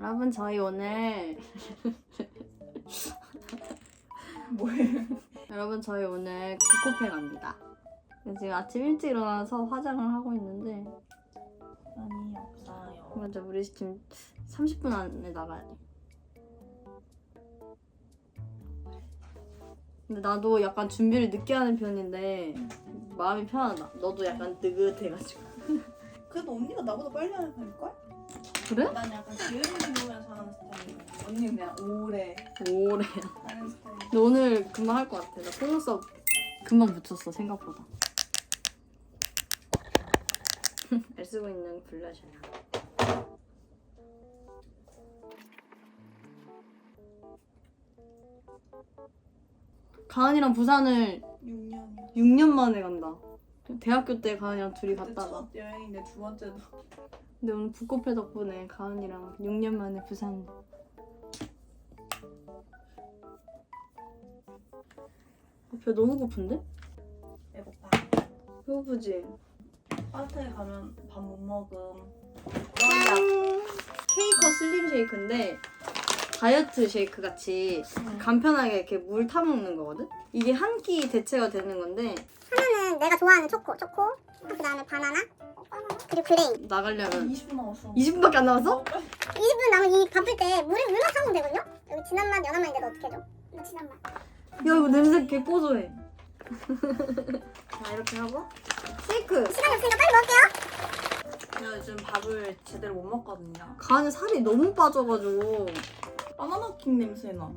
여러분 저희 오늘? 여러분 저희 오늘 북코페 갑니다. 지금 아침 일찍 일어나서 화장을 하고 있는데 아니 없어요. 맞아 우리 지금 30분 안에 나가야 돼. 근데 나도 약간 준비를 늦게 하는 편인데 마음이 편하다. 너도 약간 느긋해가지고. 그래도 언니가 나보다 빨리 하는 편일걸? 그래? 난 약간 게으름 보면서 하는 스타일이야. 언니는 그냥 오래 오래. 하는 스타일. 근데 오늘 금방 할 것 같아. 나 속눈썹 금방 붙였어 생각보다. 잘 쓰고 있는 블러셔야. 가은이랑 부산을 6년이야. 6년 만에 간다. 대학교 때 가은이랑 둘이 갔다가. 첫 여행인데 두 번째도. 근데 오늘 북코페 덕분에 가은이랑 6년 만에 부산. 어, 배 너무 고픈데? 배고파. 배고프지? 마트에 가면 밥 못 먹음. 짠! 케이커 슬림 쉐이크인데 다이어트 쉐이크 같이 간편하게 이렇게 물 타먹는 거거든? 이게 한 끼 대체가 되는 건데 하나는 내가 좋아하는 초코, 초코. 그 다음에 바나나, 그리고 그레인. 나가려면 20분 남았어. 20분밖에 안 남았어? 20분 남은 이 바쁠 때 물을 물만 타면 되거든요? 여기 진한 맛, 연한 맛인데 너 어떻게 해줘? 이거 진한 맛. 야 이거 냄새 개 고소해 자 이렇게 하고 쉐이크 시간이 없으니까 빨리 먹을게요. 제가 요즘 밥을 제대로 못 먹거든요. 가은이 살이 너무 빠져가지고 바나나 킹 냄새 나.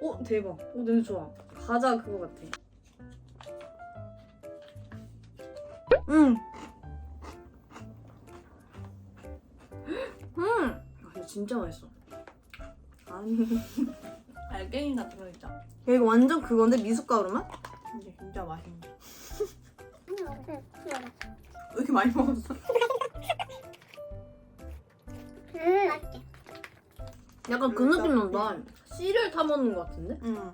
어 대박 어 냄새 좋아 과자 그거 같아 음. 음. 아, 이거 진짜 맛있어 아니 알갱이가 들어있죠. 야 이거 완전 그건데 미숫가루 맛? 근데 진짜 맛있네. 응. 왜 이렇게 많이 먹었어? 약간 그 느낌 난다 씨를 타 먹는 것 같은데? 응.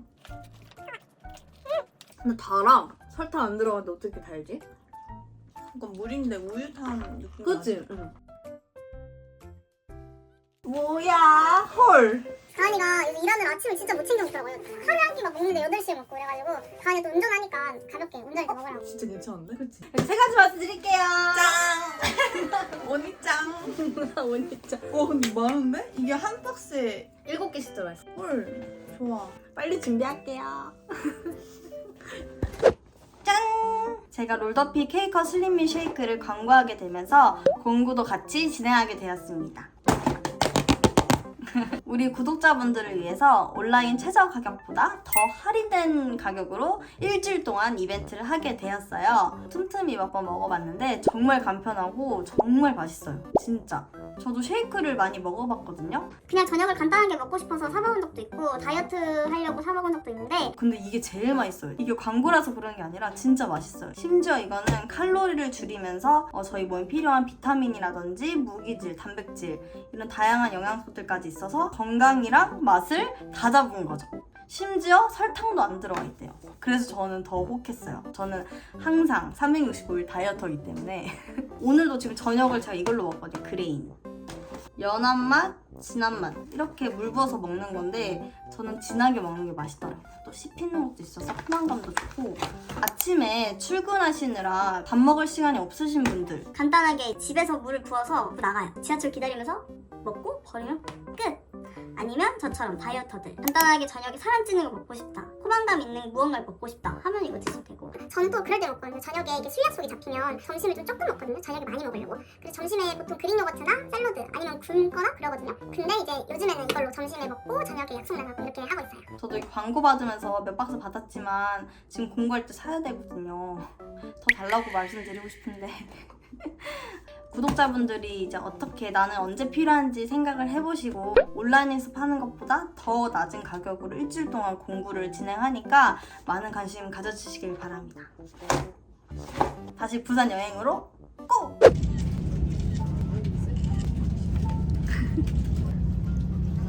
근데 달아 설탕 안 들어갔는데 어떻게 달지? 약간 물인데 우유 탄 느낌. 그치? 응. 뭐야? 헐. 가은이가 요즘 일하느라 아침을 진짜 못 챙겨 먹더라고요. 하루에 한 끼 막 먹는데 8시에 먹고 그래가지고 가은이 또 운전하니까 가볍게 운전할 때 먹으라고. 진짜 괜찮은데? 그치? 세 가지 말씀 드릴게요 짱! 언니 짱! 언니 진짜 와 근데 많은데? 이게 한 박스에 일곱 개씩 들어있어 헐 좋아 빨리 준비할게요. 짠! 제가 롤더피 케이커 슬림미 쉐이크를 광고하게 되면서 공구도 같이 진행하게 되었습니다. 우리 구독자분들을 위해서 온라인 최저 가격보다 더 할인된 가격으로 일주일 동안 이벤트를 하게 되었어요. 틈틈이 몇 번 먹어봤는데 정말 간편하고 정말 맛있어요. 진짜. 저도 쉐이크를 많이 먹어봤거든요. 그냥 저녁을 간단하게 먹고 싶어서 사먹은 적도 있고 다이어트 하려고 사먹은 적도 있는데 근데 이게 제일 맛있어요. 이게 광고라서 그런 게 아니라 진짜 맛있어요. 심지어 이거는 칼로리를 줄이면서 어, 저희 몸에 필요한 비타민이라든지 무기질, 단백질 이런 다양한 영양소들까지 있어서 건강이랑 맛을 다 잡은 거죠. 심지어 설탕도 안 들어가 있대요. 그래서 저는 더 혹했어요. 저는 항상 365일 다이어터이기 때문에 오늘도 지금 저녁을 제가 이걸로 먹거든요. 그레인. 연한 맛, 진한 맛 이렇게 물 부어서 먹는 건데 저는 진하게 먹는 게 맛있더라고요. 또 씹히는 것도 있어서 포만감도 좋고 아침에 출근하시느라 밥 먹을 시간이 없으신 분들 간단하게 집에서 물을 부어서 나가요. 지하철 기다리면서 먹고 버리면 끝. 아니면 저처럼 다이어터들 간단하게 저녁에 살안 찌는 거 먹고 싶다. 포만감 있는 무언가를 먹고 싶다 하면 이거 드셔도 되고. 저는 또 그럴 때 먹거든요. 저녁에 이게 술 약속이 잡히면 점심을 좀 조금 먹거든요. 저녁에 많이 먹으려고. 그래서 점심에 보통 그릭 요거트나 샐러드 아니면 굶거나 그러거든요. 근데 이제 요즘에는 이걸로 점심에 먹고 저녁에 약속 나가고 이렇게 하고 있어요. 저도 광고 받으면서 몇 박스 받았지만 지금 공부할 때 사야 되거든요. 더 달라고 말씀드리고 싶은데 구독자분들이 이제 어떻게 나는 언제 필요한지 생각을 해보시고 온라인에서 파는 것보다 더 낮은 가격으로 일주일 동안 공부를 진행하니까 많은 관심 가져주시길 바랍니다. 다시 부산 여행으로 고!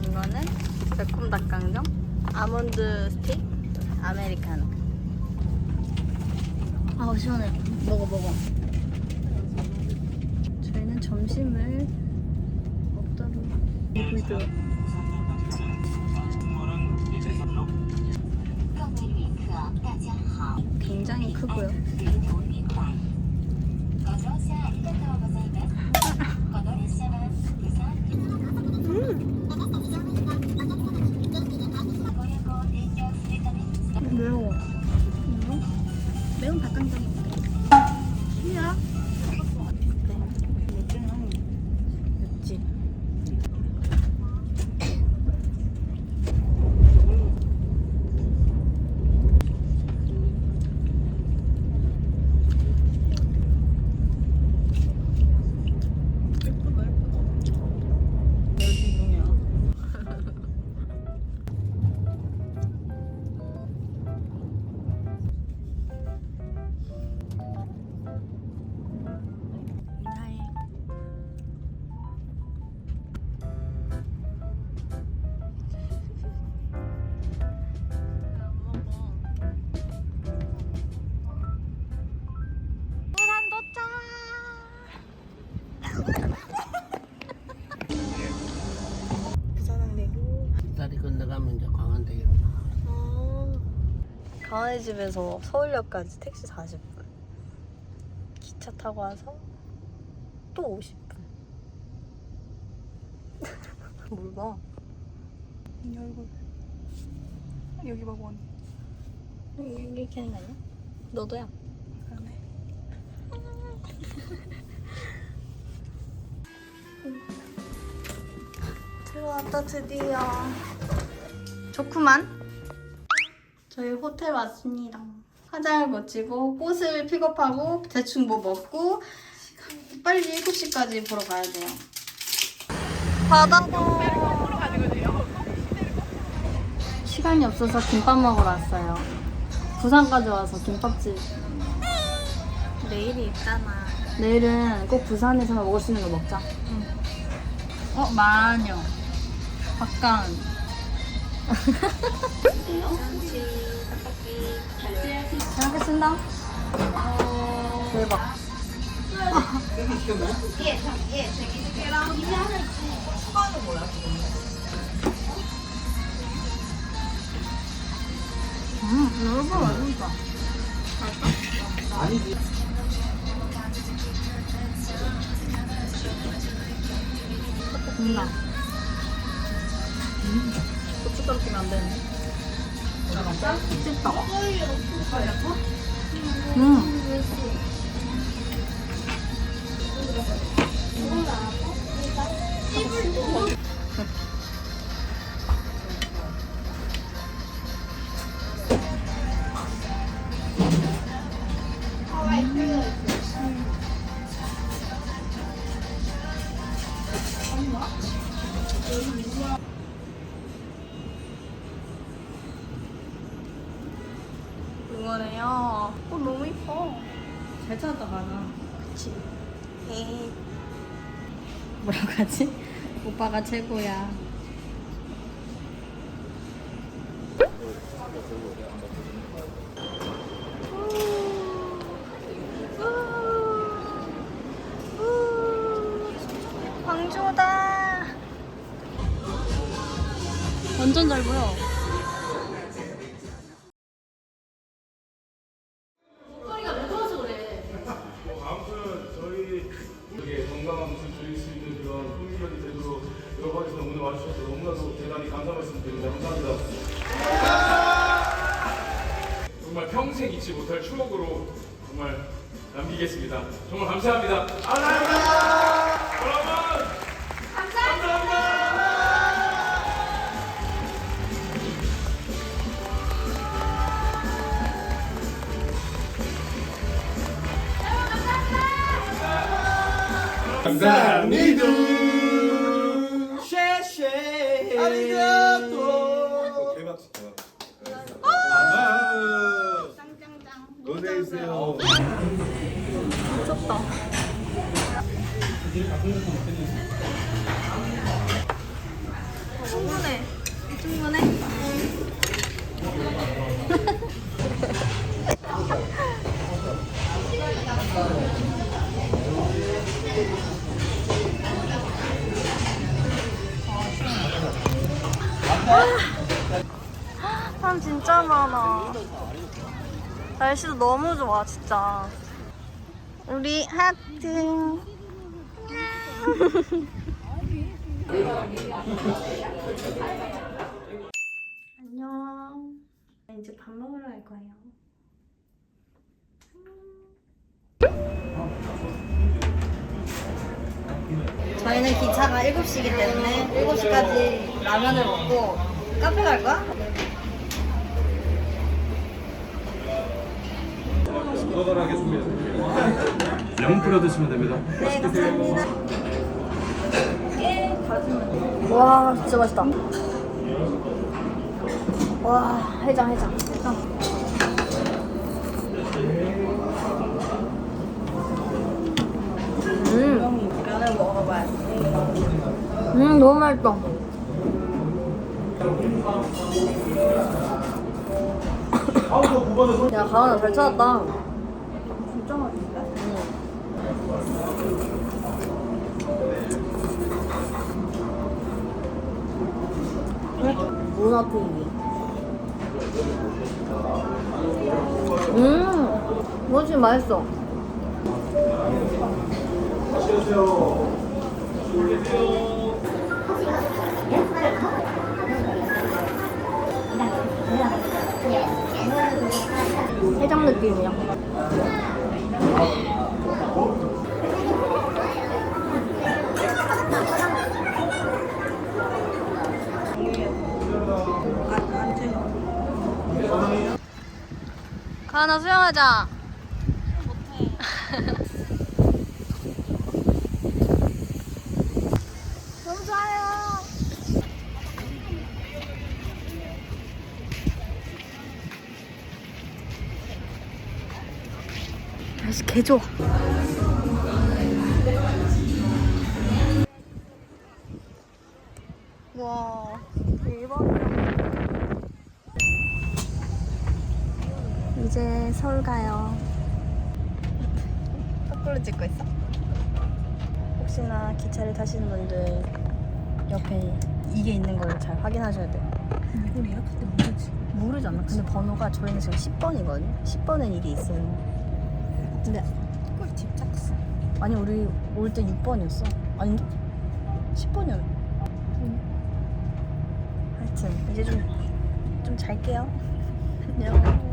이거는 매콤 닭강정, 아몬드 스틱, 아, 아메리카노. 아 시원해. 먹어 먹어. 점심을 먹도록 이불도 굉장히 크고요. 가은이 집에서 서울역까지 택시 40분. 기차 타고 와서 또 50분. 뭘 봐? 이 얼굴 여기 봐 원. 이렇게 하는 거 아니야? 너도야. 그러네. 들어왔다 드디어. 좋구만. 저희 호텔 왔습니다. 화장을 고치고 꽃을 픽업하고 대충 뭐 먹고 빨리 7시까지 보러 가야 돼요. 바다도 시간이 없어서 김밥 먹으러 왔어요. 부산까지 와서 김밥집. 내일이 있잖아. 내일은 꼭 부산에서만 먹을 수 있는 거 먹자. 어, 마녀. bakkan. 잘 먹겠습니다. 대박. 음, 응원해요. 어, 너무 이뻐. 잘 찾았다, 많아. 그치. 뭐라고 하지? 오빠가 최고야. 광주다. 완전 잘 보여. 잊지 못할 추억으로 정말 남기겠습니다. 정말 감사합니다. 감사합니다. 여러분 감사합니다. 감사합니다. 쉐쉐. 아리가 충분해. 충분해. 아, 사람 진짜 많아. 날씨도 너무 좋아, 진짜. 우리 하트. 안녕. 이제 밥 먹으러 갈 거예요. 저희는 기차가 7시이기 때문에 7시까지 라면을 먹고 카페 갈 거야? 준비해드릴게요. 레몬 뿌려 드시면 됩니다. 네, 감사합니다. 와, 진짜 맛있다. 와, 해장, 해장. 해장. 음. 면을 먹어봐야 음, 너무 맛있다. 야, 가은아 잘 찾았다. 진짜 맛있는데? 문어튀기. 음, 뭐지 맛있어. 해장 느낌이야. 가은아 수영하자. 너무 좋아요. 날씨 개 좋아. 와 대박이야. 이제 서울 가요. 거꾸로 찍고 있어? 혹시나 기차를 타시는 분들 옆에 이게 있는 걸 잘 확인하셔야 돼요. 이걸이야? 근데 모르지. 모르지 않나? 근데 번호가 저희는 지금 10번이거든요. 10번엔 이게 있어요. 근데 그걸 집착했어. 아니 우리 올 때 6번이었어. 아닌가? 10번이었. 하여튼 이제 좀 좀 잘게요. 안녕.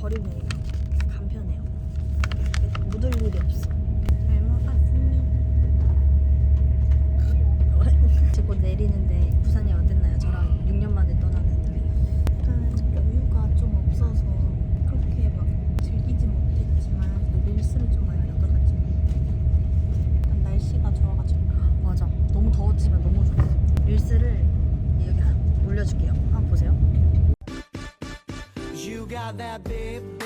버리면 got that big,